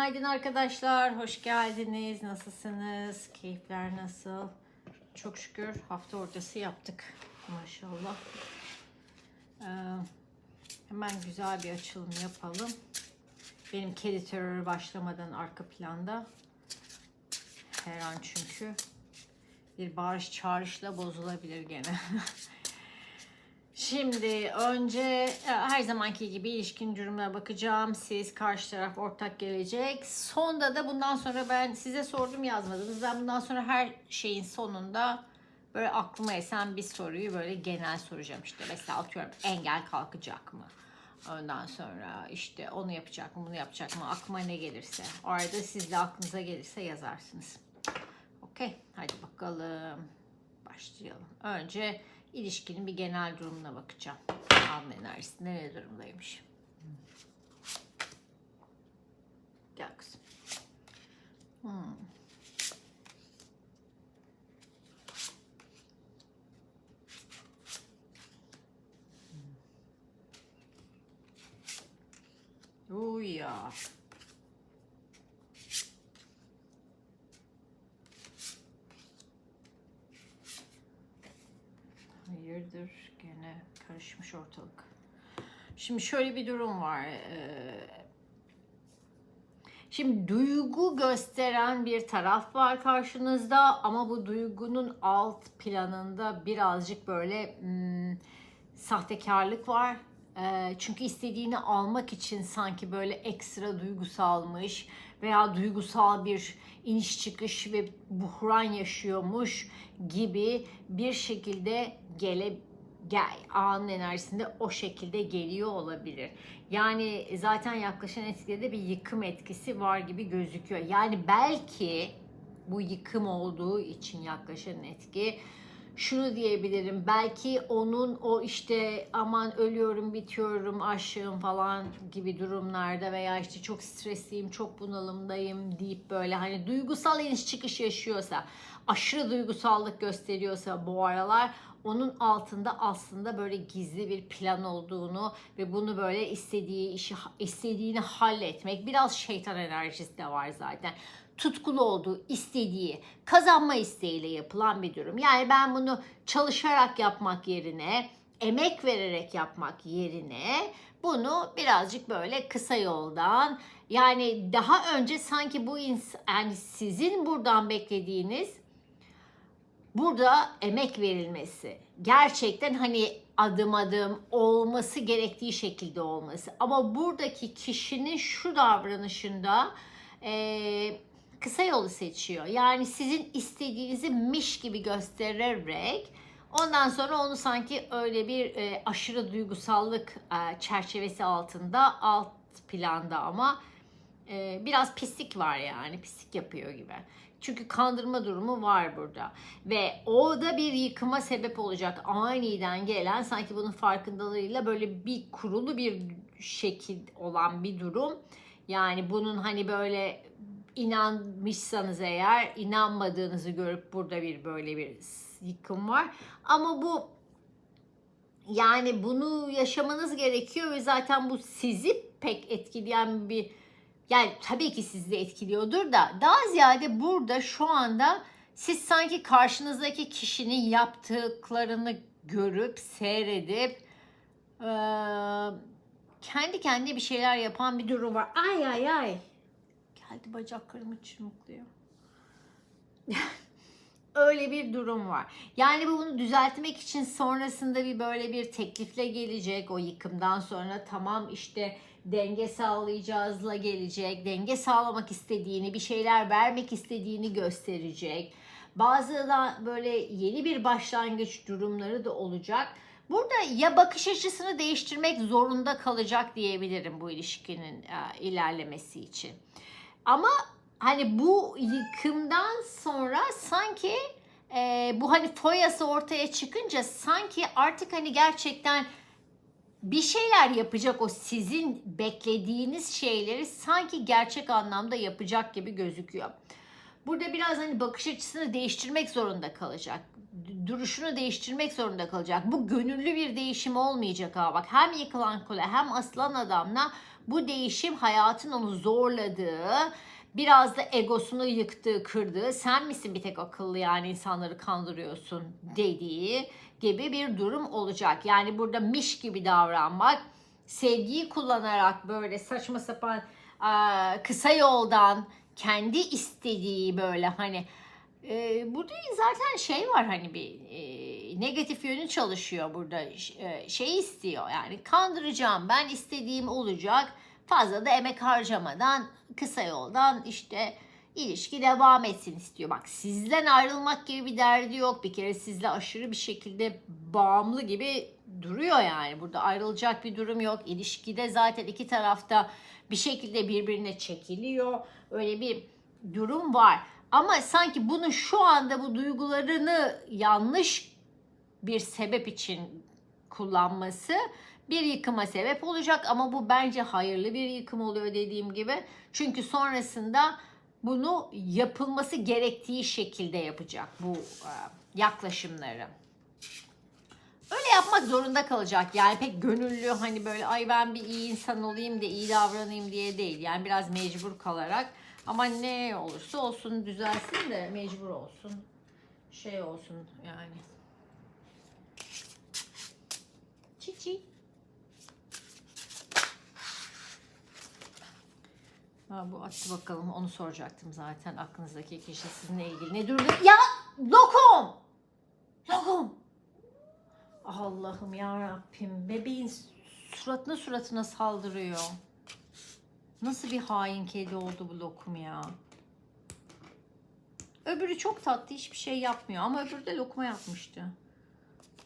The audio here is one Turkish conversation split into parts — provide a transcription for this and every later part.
Günaydın arkadaşlar, hoş geldiniz. Nasılsınız? Keyifler nasıl? Çok şükür hafta ortası yaptık. Maşallah. Ee, hemen güzel bir açılım yapalım. Benim kedi terörü başlamadan arka planda. Her an çünkü bir bağırış çağrışla bozulabilir gene. Şimdi önce e, her zamanki gibi ilişkin durumuna bakacağım. Siz karşı taraf ortak gelecek. Sonda da bundan sonra ben size sordum yazmadınız. Ben bundan sonra her şeyin sonunda böyle aklıma esen bir soruyu böyle genel soracağım. İşte mesela atıyorum engel kalkacak mı? Ondan sonra işte onu yapacak mı, bunu yapacak mı? Aklıma ne gelirse. O arada siz de aklınıza gelirse yazarsınız. Okey, hadi bakalım. Başlayalım. Önce ilişkinin bir genel durumuna bakacağım. Alma enerjisinde ne durumdaymış. Gel kızım. Hmm. Uy ya. Hayırdır gene karışmış ortalık. Şimdi şöyle bir durum var. Ee, Şimdi duygu gösteren bir taraf var karşınızda ama bu duygunun alt planında birazcık böyle hmm, sahtekarlık var. Ee, çünkü istediğini almak için sanki böyle ekstra duygusalmış veya duygusal bir iniş çıkış ve buhran yaşıyormuş gibi bir şekilde gele gel anın enerjisinde o şekilde geliyor olabilir. Yani zaten yaklaşan etkide bir yıkım etkisi var gibi gözüküyor. Yani belki bu yıkım olduğu için yaklaşan etki şunu diyebilirim. Belki onun o işte aman ölüyorum, bitiyorum, aşığım falan gibi durumlarda veya işte çok stresliyim, çok bunalımdayım deyip böyle hani duygusal iniş çıkış yaşıyorsa, aşırı duygusallık gösteriyorsa bu aralar onun altında aslında böyle gizli bir plan olduğunu ve bunu böyle istediği işi istediğini halletmek biraz şeytan enerjisi de var zaten tutkulu olduğu, istediği, kazanma isteğiyle yapılan bir durum. Yani ben bunu çalışarak yapmak yerine, emek vererek yapmak yerine bunu birazcık böyle kısa yoldan yani daha önce sanki bu yani sizin buradan beklediğiniz burada emek verilmesi. Gerçekten hani adım adım olması gerektiği şekilde olması. Ama buradaki kişinin şu davranışında eee kısa yolu seçiyor. Yani sizin istediğinizi miş gibi göstererek ondan sonra onu sanki öyle bir e, aşırı duygusallık e, çerçevesi altında alt planda ama e, biraz pislik var yani pislik yapıyor gibi. Çünkü kandırma durumu var burada. Ve o da bir yıkıma sebep olacak. Aniden gelen sanki bunun farkındalığıyla böyle bir kurulu bir şekil olan bir durum. Yani bunun hani böyle inanmışsanız eğer inanmadığınızı görüp burada bir böyle bir yıkım var. Ama bu yani bunu yaşamanız gerekiyor ve zaten bu sizi pek etkileyen bir yani tabii ki sizi de etkiliyordur da daha ziyade burada şu anda siz sanki karşınızdaki kişinin yaptıklarını görüp seyredip ee, kendi kendine bir şeyler yapan bir durum var. Ay ay ay. Geldi bacaklarımı çımıklıyor. Öyle bir durum var. Yani bunu düzeltmek için sonrasında bir böyle bir teklifle gelecek o yıkımdan sonra tamam işte denge sağlayacağızla gelecek. Denge sağlamak istediğini, bir şeyler vermek istediğini gösterecek. Bazı da böyle yeni bir başlangıç durumları da olacak. Burada ya bakış açısını değiştirmek zorunda kalacak diyebilirim bu ilişkinin e, ilerlemesi için. Ama hani bu yıkımdan sonra sanki e, bu hani foyası ortaya çıkınca sanki artık hani gerçekten bir şeyler yapacak o sizin beklediğiniz şeyleri sanki gerçek anlamda yapacak gibi gözüküyor. Burada biraz hani bakış açısını değiştirmek zorunda kalacak. Duruşunu değiştirmek zorunda kalacak. Bu gönüllü bir değişim olmayacak ha bak. Hem yıkılan kule hem aslan adamla Bu değişim hayatın onu zorladığı, biraz da egosunu yıktığı, kırdığı, sen misin bir tek akıllı yani insanları kandırıyorsun dediği gibi bir durum olacak. Yani burada miş gibi davranmak, sevgiyi kullanarak böyle saçma sapan kısa yoldan kendi istediği böyle hani e, burada zaten şey var hani bir e, negatif yönü çalışıyor burada e, şey istiyor yani kandıracağım ben istediğim olacak fazla da emek harcamadan kısa yoldan işte ilişki devam etsin istiyor. Bak sizden ayrılmak gibi bir derdi yok. Bir kere sizle aşırı bir şekilde bağımlı gibi duruyor yani. Burada ayrılacak bir durum yok. İlişkide zaten iki tarafta bir şekilde birbirine çekiliyor. Öyle bir durum var. Ama sanki bunu şu anda bu duygularını yanlış bir sebep için kullanması bir yıkıma sebep olacak ama bu bence hayırlı bir yıkım oluyor dediğim gibi. Çünkü sonrasında bunu yapılması gerektiği şekilde yapacak bu e, yaklaşımları. Öyle yapmak zorunda kalacak. Yani pek gönüllü hani böyle ay ben bir iyi insan olayım da iyi davranayım diye değil. Yani biraz mecbur kalarak ama ne olursa olsun düzelsin de mecbur olsun. Şey olsun yani. Çiçi. Ha, bu attı bakalım onu soracaktım zaten aklınızdaki kişi sizinle ilgili ne durumda? Ya lokum! Lokum! Allah'ım ya Rabbim bebeğin suratına suratına saldırıyor. Nasıl bir hain kedi oldu bu lokum ya? Öbürü çok tatlı hiçbir şey yapmıyor ama öbürü de lokma yapmıştı.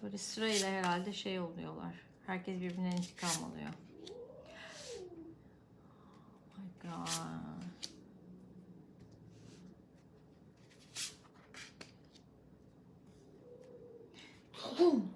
Böyle sırayla herhalde şey oluyorlar. Herkes birbirinden intikam alıyor. Oh my god.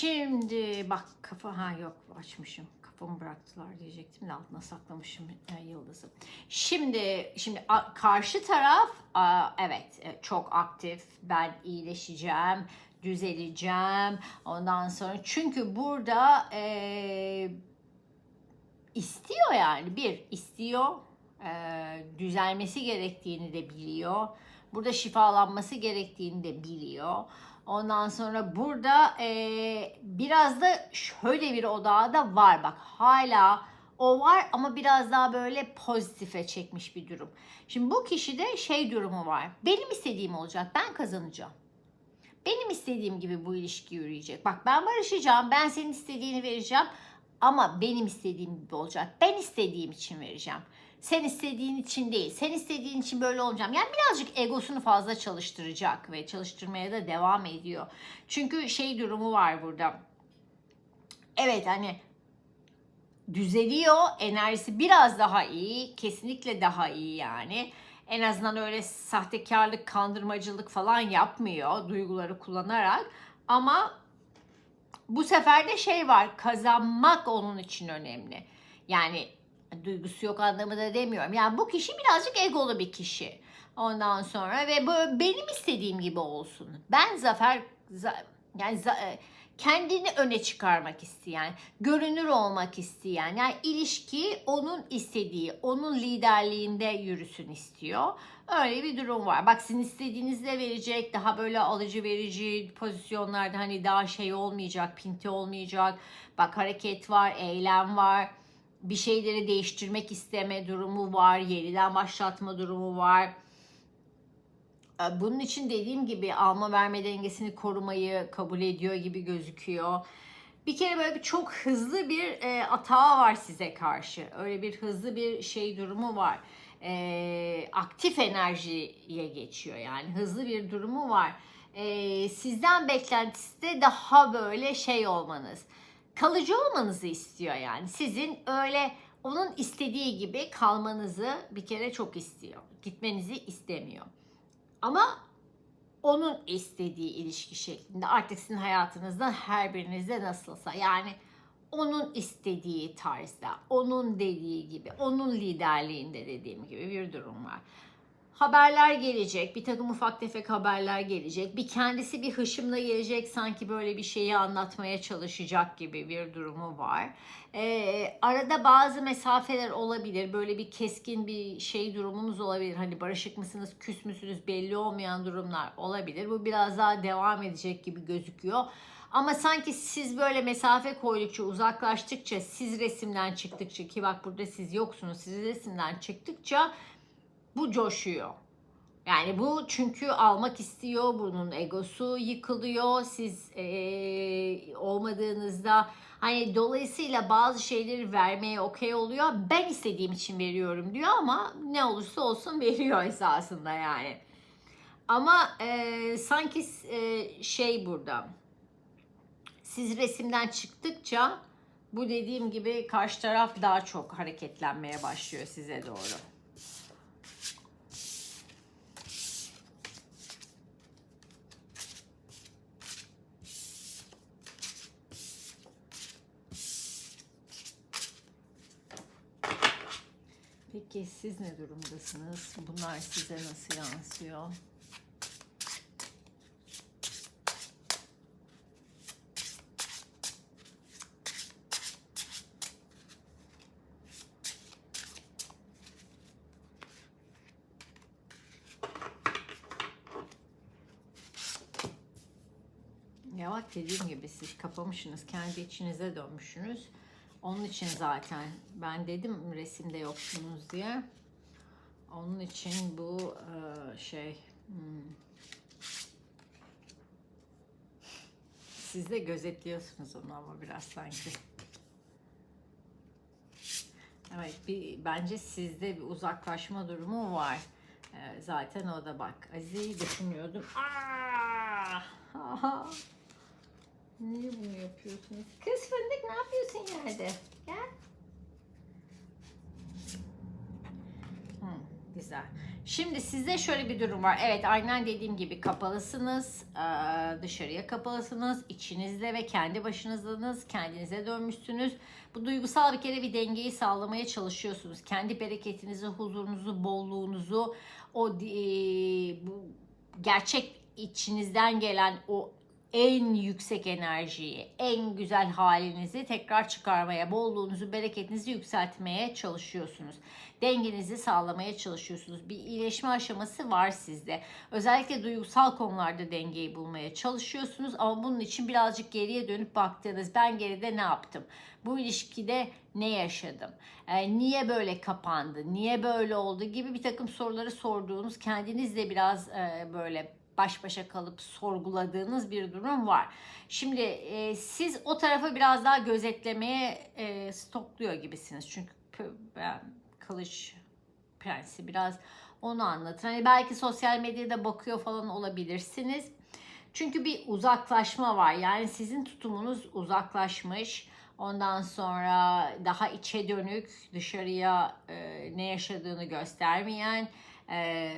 Şimdi bak kafa ha yok açmışım. Kafamı bıraktılar diyecektim de altına saklamışım e, yıldızı. Şimdi şimdi a- karşı taraf a, evet e, çok aktif. Ben iyileşeceğim, düzeleceğim. Ondan sonra çünkü burada e, istiyor yani bir istiyor e, düzelmesi gerektiğini de biliyor. Burada şifalanması gerektiğini de biliyor. Ondan sonra burada e, biraz da şöyle bir odağı da var bak hala o var ama biraz daha böyle pozitife çekmiş bir durum. Şimdi bu kişide şey durumu var. Benim istediğim olacak. Ben kazanacağım. Benim istediğim gibi bu ilişki yürüyecek. Bak ben barışacağım. Ben senin istediğini vereceğim. Ama benim istediğim gibi olacak. Ben istediğim için vereceğim. Sen istediğin için değil. Sen istediğin için böyle olacağım. Yani birazcık egosunu fazla çalıştıracak ve çalıştırmaya da devam ediyor. Çünkü şey durumu var burada. Evet hani düzeliyor. Enerjisi biraz daha iyi. Kesinlikle daha iyi yani. En azından öyle sahtekarlık, kandırmacılık falan yapmıyor duyguları kullanarak. Ama bu sefer de şey var kazanmak onun için önemli. Yani duygusu yok anlamında demiyorum. Yani bu kişi birazcık egolu bir kişi. Ondan sonra ve bu benim istediğim gibi olsun. Ben zafer za- yani e, kendini öne çıkarmak isteyen, görünür olmak isteyen, yani ilişki onun istediği, onun liderliğinde yürüsün istiyor. Öyle bir durum var. Bak sizin istediğinizi de verecek. Daha böyle alıcı verici pozisyonlarda hani daha şey olmayacak, pinti olmayacak. Bak hareket var, eylem var. Bir şeyleri değiştirmek isteme durumu var. Yeniden başlatma durumu var. Ee, Bunun için dediğim gibi alma verme dengesini korumayı kabul ediyor gibi gözüküyor. Bir kere böyle bir çok hızlı bir e, atağı var size karşı. Öyle bir hızlı bir şey durumu var. E, aktif enerjiye geçiyor yani hızlı bir durumu var. E, sizden beklentisi de daha böyle şey olmanız. Kalıcı olmanızı istiyor yani. Sizin öyle onun istediği gibi kalmanızı bir kere çok istiyor. Gitmenizi istemiyor. Ama onun istediği ilişki şeklinde artık sizin hayatınızda her birinizde nasılsa yani onun istediği tarzda, onun dediği gibi, onun liderliğinde dediğim gibi bir durum var. Haberler gelecek. Bir takım ufak tefek haberler gelecek. Bir kendisi bir hışımla gelecek. Sanki böyle bir şeyi anlatmaya çalışacak gibi bir durumu var. Ee, arada bazı mesafeler olabilir. Böyle bir keskin bir şey durumunuz olabilir. Hani barışık mısınız, küs müsünüz belli olmayan durumlar olabilir. Bu biraz daha devam edecek gibi gözüküyor. Ama sanki siz böyle mesafe koydukça, uzaklaştıkça, siz resimden çıktıkça ki bak burada siz yoksunuz, siz resimden çıktıkça bu coşuyor. Yani bu çünkü almak istiyor, bunun egosu yıkılıyor. Siz eee, olmadığınızda hani dolayısıyla bazı şeyleri vermeye okey oluyor. Ben istediğim için veriyorum diyor ama ne olursa olsun veriyor esasında yani. Ama eee, sanki eee, şey burada siz resimden çıktıkça bu dediğim gibi karşı taraf daha çok hareketlenmeye başlıyor size doğru. Peki siz ne durumdasınız? Bunlar size nasıl yansıyor? Ya bak dediğim gibi siz kapamışsınız, kendi içinize dönmüşsünüz. Onun için zaten ben dedim resimde yoksunuz diye. Onun için bu e, şey hmm. siz de gözetliyorsunuz onu ama biraz sanki. Evet, bir, bence sizde bir uzaklaşma durumu var. E, zaten o da bak. Azize'yi düşünüyordum. Aa! Niye bunu yapıyorsunuz? Kız fındık ne yapıyorsun yerde? Gel. Hı, güzel. Şimdi sizde şöyle bir durum var. Evet aynen dediğim gibi kapalısınız. Dışarıya kapalısınız. İçinizde ve kendi başınızdasınız. Kendinize dönmüşsünüz. Bu duygusal bir kere bir dengeyi sağlamaya çalışıyorsunuz. Kendi bereketinizi, huzurunuzu, bolluğunuzu, o bu gerçek içinizden gelen o en yüksek enerjiyi, en güzel halinizi tekrar çıkarmaya, bolluğunuzu, bereketinizi yükseltmeye çalışıyorsunuz. Dengenizi sağlamaya çalışıyorsunuz. Bir iyileşme aşaması var sizde. Özellikle duygusal konularda dengeyi bulmaya çalışıyorsunuz ama bunun için birazcık geriye dönüp baktığınız ben geride ne yaptım? Bu ilişkide ne yaşadım? Ee, niye böyle kapandı? Niye böyle oldu? gibi bir takım soruları sorduğunuz, kendinizle biraz e, böyle baş başa kalıp sorguladığınız bir durum var. Şimdi e, siz o tarafa biraz daha gözetlemeye e, stokluyor gibisiniz. Çünkü ben kılıç prensi biraz onu anlatır. Hani belki sosyal medyada bakıyor falan olabilirsiniz. Çünkü bir uzaklaşma var. Yani sizin tutumunuz uzaklaşmış. Ondan sonra daha içe dönük, dışarıya e, ne yaşadığını göstermeyen, e,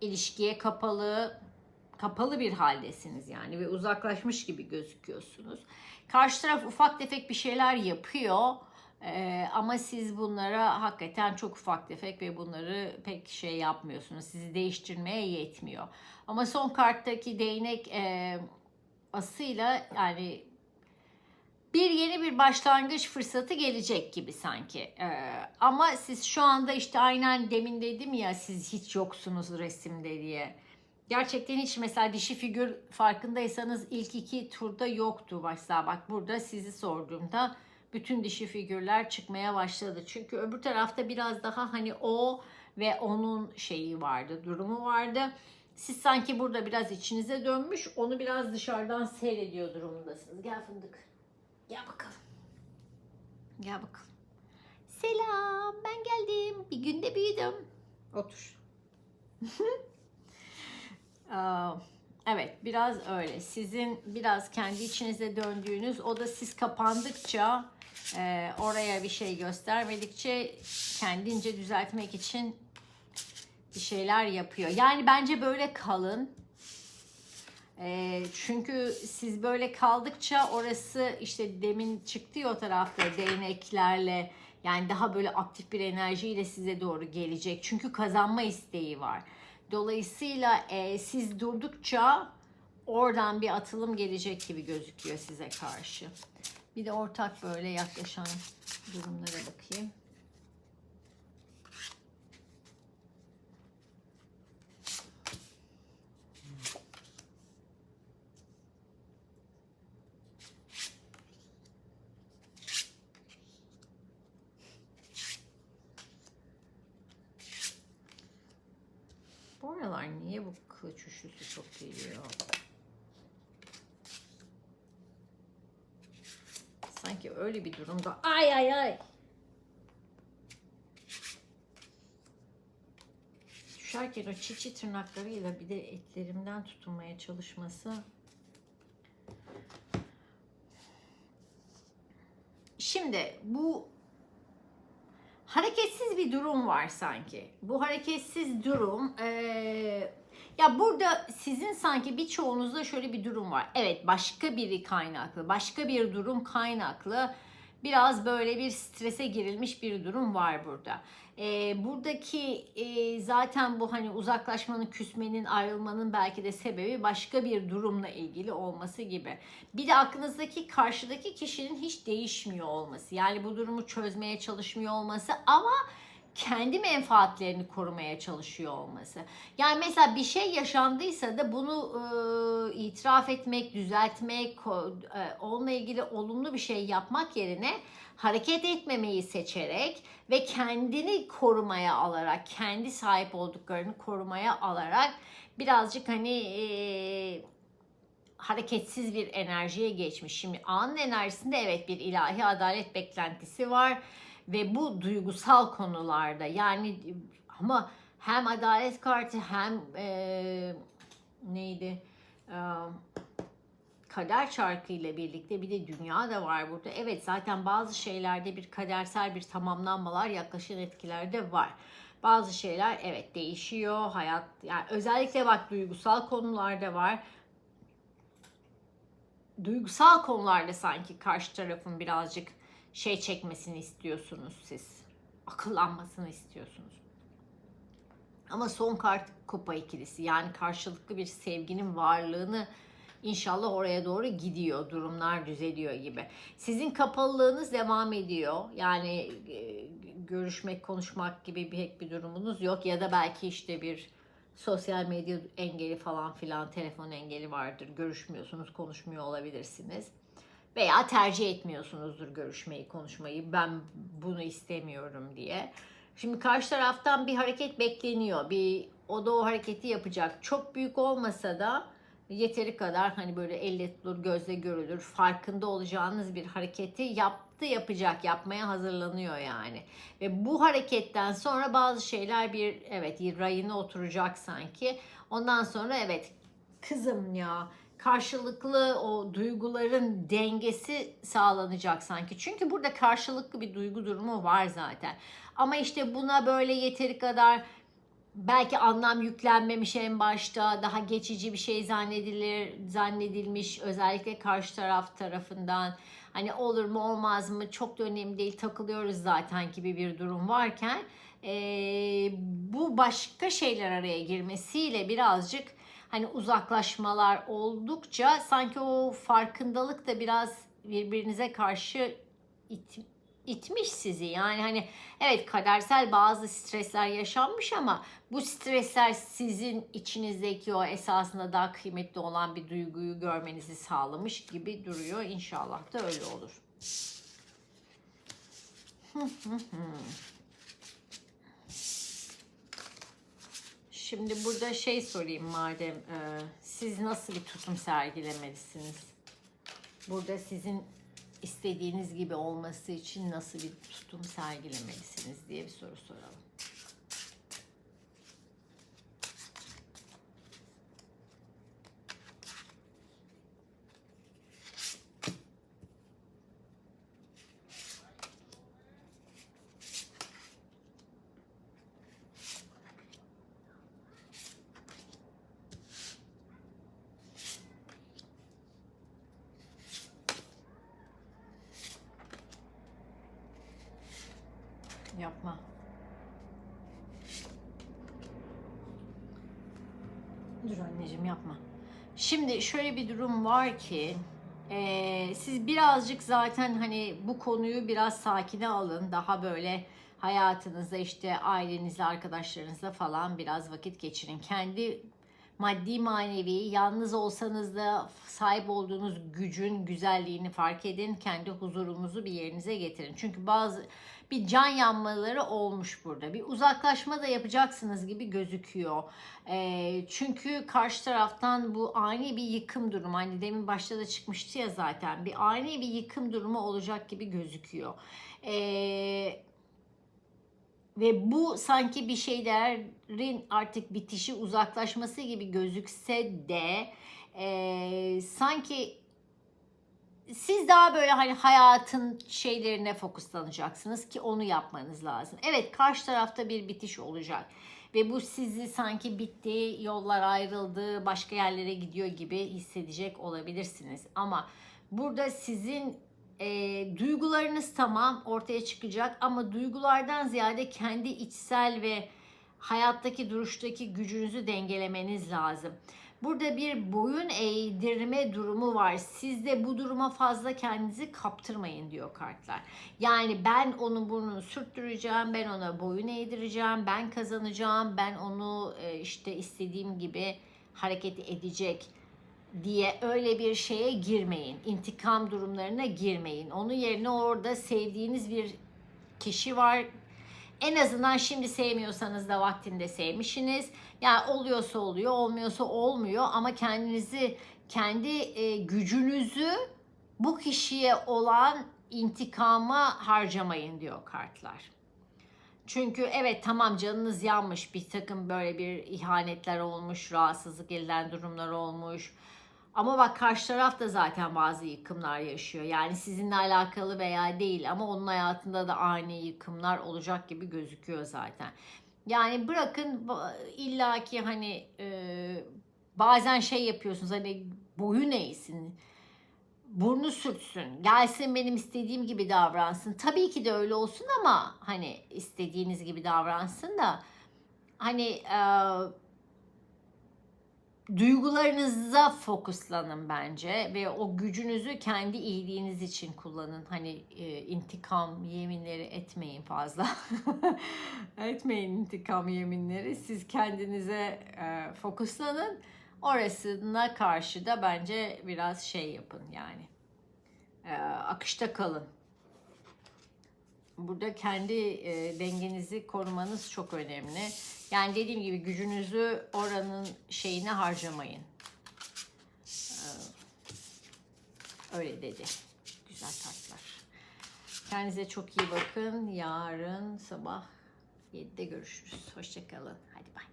ilişkiye kapalı kapalı bir haldesiniz yani ve uzaklaşmış gibi gözüküyorsunuz. Karşı taraf ufak tefek bir şeyler yapıyor. Ee, ama siz bunlara hakikaten çok ufak tefek ve bunları pek şey yapmıyorsunuz. Sizi değiştirmeye yetmiyor. Ama son karttaki değnek e, asıyla yani bir yeni bir başlangıç fırsatı gelecek gibi sanki. Ee, ama siz şu anda işte aynen demin dedim ya siz hiç yoksunuz resimde diye. Gerçekten hiç mesela dişi figür farkındaysanız ilk iki turda yoktu mesela bak burada sizi sorduğumda bütün dişi figürler çıkmaya başladı. Çünkü öbür tarafta biraz daha hani o ve onun şeyi vardı, durumu vardı. Siz sanki burada biraz içinize dönmüş, onu biraz dışarıdan seyrediyor durumundasınız. Gel fındık. Gel bakalım. Gel bakalım. Selam, ben geldim. Bir günde büyüdüm. Otur. Evet, biraz öyle. Sizin biraz kendi içinize döndüğünüz, o da siz kapandıkça, e, oraya bir şey göstermedikçe kendince düzeltmek için bir şeyler yapıyor. Yani bence böyle kalın. E, çünkü siz böyle kaldıkça orası işte demin çıktı ya o tarafta değneklerle Yani daha böyle aktif bir enerjiyle size doğru gelecek. Çünkü kazanma isteği var. Dolayısıyla e, siz durdukça oradan bir atılım gelecek gibi gözüküyor size karşı. Bir de ortak böyle yaklaşan durumlara bakayım. Bu aralar niye bu kılıç üçlüsü çok geliyor? Sanki öyle bir durumda. Ay ay ay. Düşerken o çiçi tırnaklarıyla bir de etlerimden tutunmaya çalışması. Şimdi bu hareketsiz bir durum var sanki. Bu hareketsiz durum eee, ya burada sizin sanki birçoğunuzda şöyle bir durum var. Evet başka biri kaynaklı, başka bir durum kaynaklı biraz böyle bir strese girilmiş bir durum var burada. Eee, buradaki eee, zaten bu hani uzaklaşmanın, küsmenin, ayrılmanın belki de sebebi başka bir durumla ilgili olması gibi. Bir de aklınızdaki karşıdaki kişinin hiç değişmiyor olması. Yani bu durumu çözmeye çalışmıyor olması ama kendi menfaatlerini korumaya çalışıyor olması. Yani mesela bir şey yaşandıysa da bunu e, itiraf etmek, düzeltmek, e, onunla ilgili olumlu bir şey yapmak yerine hareket etmemeyi seçerek ve kendini korumaya alarak, kendi sahip olduklarını korumaya alarak birazcık hani e, hareketsiz bir enerjiye geçmiş. Şimdi anın enerjisinde evet bir ilahi adalet beklentisi var ve bu duygusal konularda yani ama hem adalet kartı hem e, neydi E, kader çarkı ile birlikte bir de dünya da var burada. Evet zaten bazı şeylerde bir kadersel bir tamamlanmalar yaklaşan etkilerde var. Bazı şeyler evet değişiyor. Hayat yani özellikle bak duygusal konularda var duygusal konularda sanki karşı tarafın birazcık şey çekmesini istiyorsunuz siz. Akıllanmasını istiyorsunuz. Ama son kart kupa ikilisi. Yani karşılıklı bir sevginin varlığını inşallah oraya doğru gidiyor. Durumlar düzeliyor gibi. Sizin kapalılığınız devam ediyor. Yani e, görüşmek, konuşmak gibi pek bir durumunuz yok. Ya da belki işte bir sosyal medya engeli falan filan, telefon engeli vardır. Görüşmüyorsunuz, konuşmuyor olabilirsiniz. Veya tercih etmiyorsunuzdur görüşmeyi, konuşmayı. Ben bunu istemiyorum diye. Şimdi karşı taraftan bir hareket bekleniyor. Bir o da o hareketi yapacak. Çok büyük olmasa da yeteri kadar hani böyle elle tutulur, gözle görülür, farkında olacağınız bir hareketi yaptı, yapacak, yapmaya hazırlanıyor yani. Ve bu hareketten sonra bazı şeyler bir evet rayına oturacak sanki. Ondan sonra evet kızım ya karşılıklı o duyguların dengesi sağlanacak sanki. Çünkü burada karşılıklı bir duygu durumu var zaten. Ama işte buna böyle yeteri kadar belki anlam yüklenmemiş en başta daha geçici bir şey zannedilir zannedilmiş özellikle karşı taraf tarafından hani olur mu olmaz mı çok da önemli değil takılıyoruz zaten gibi bir durum varken eee, bu başka şeyler araya girmesiyle birazcık hani uzaklaşmalar oldukça sanki o farkındalık da biraz birbirinize karşı it, itmiş sizi. Yani hani evet kadersel bazı stresler yaşanmış ama bu stresler sizin içinizdeki o esasında daha kıymetli olan bir duyguyu görmenizi sağlamış gibi duruyor. İnşallah da öyle olur. Şimdi burada şey sorayım madem e, siz nasıl bir tutum sergilemelisiniz? Burada sizin istediğiniz gibi olması için nasıl bir tutum sergilemelisiniz diye bir soru soralım. Yapma. Dur anneciğim yapma. Şimdi şöyle bir durum var ki eee, siz birazcık zaten hani bu konuyu biraz sakine alın. Daha böyle hayatınızda işte ailenizle, arkadaşlarınızla falan biraz vakit geçirin. Kendi maddi manevi yalnız olsanız da sahip olduğunuz gücün güzelliğini fark edin. Kendi huzurumuzu bir yerinize getirin. Çünkü bazı bir can yanmaları olmuş burada. Bir uzaklaşma da yapacaksınız gibi gözüküyor. Ee, çünkü karşı taraftan bu ani bir yıkım durumu hani demin başta da çıkmıştı ya zaten bir ani bir yıkım durumu olacak gibi gözüküyor. Ee, ve bu sanki bir şeylerin artık bitişi uzaklaşması gibi gözükse de e, sanki siz daha böyle hani hayatın şeylerine fokuslanacaksınız ki onu yapmanız lazım. Evet karşı tarafta bir bitiş olacak ve bu sizi sanki bitti, yollar ayrıldı, başka yerlere gidiyor gibi hissedecek olabilirsiniz. Ama burada sizin e, duygularınız tamam ortaya çıkacak ama duygulardan ziyade kendi içsel ve hayattaki duruştaki gücünüzü dengelemeniz lazım. Burada bir boyun eğdirme durumu var. Siz de bu duruma fazla kendinizi kaptırmayın diyor kartlar. Yani ben onun burnunu sürttüreceğim, ben ona boyun eğdireceğim, ben kazanacağım, ben onu işte istediğim gibi hareket edecek diye öyle bir şeye girmeyin. İntikam durumlarına girmeyin. Onun yerine orada sevdiğiniz bir kişi var. En azından şimdi sevmiyorsanız da vaktinde sevmişsiniz. Yani oluyorsa oluyor, olmuyorsa olmuyor ama kendinizi, kendi e, gücünüzü bu kişiye olan intikama harcamayın diyor kartlar. Çünkü evet tamam canınız yanmış bir takım böyle bir ihanetler olmuş, rahatsızlık edilen durumlar olmuş. Ama bak karşı taraf da zaten bazı yıkımlar yaşıyor. Yani sizinle alakalı veya değil ama onun hayatında da ani yıkımlar olacak gibi gözüküyor zaten. Yani bırakın illaki hani e, bazen şey yapıyorsunuz hani boyun eğsin, burnu sürtsün, gelsin benim istediğim gibi davransın. Tabii ki de öyle olsun ama hani istediğiniz gibi davransın da hani e, duygularınıza fokuslanın bence ve o gücünüzü kendi iyiliğiniz için kullanın. Hani e, intikam yeminleri etmeyin fazla. etmeyin intikam yeminleri. Siz kendinize e, fokuslanın. Orasına karşı da bence biraz şey yapın yani. E, akışta kalın. Burada kendi e, dengenizi korumanız çok önemli. Yani dediğim gibi gücünüzü oranın şeyine harcamayın. Ee, öyle dedi. Güzel kartlar. Kendinize çok iyi bakın. Yarın sabah 7'de görüşürüz. Hoşçakalın. Hadi bay.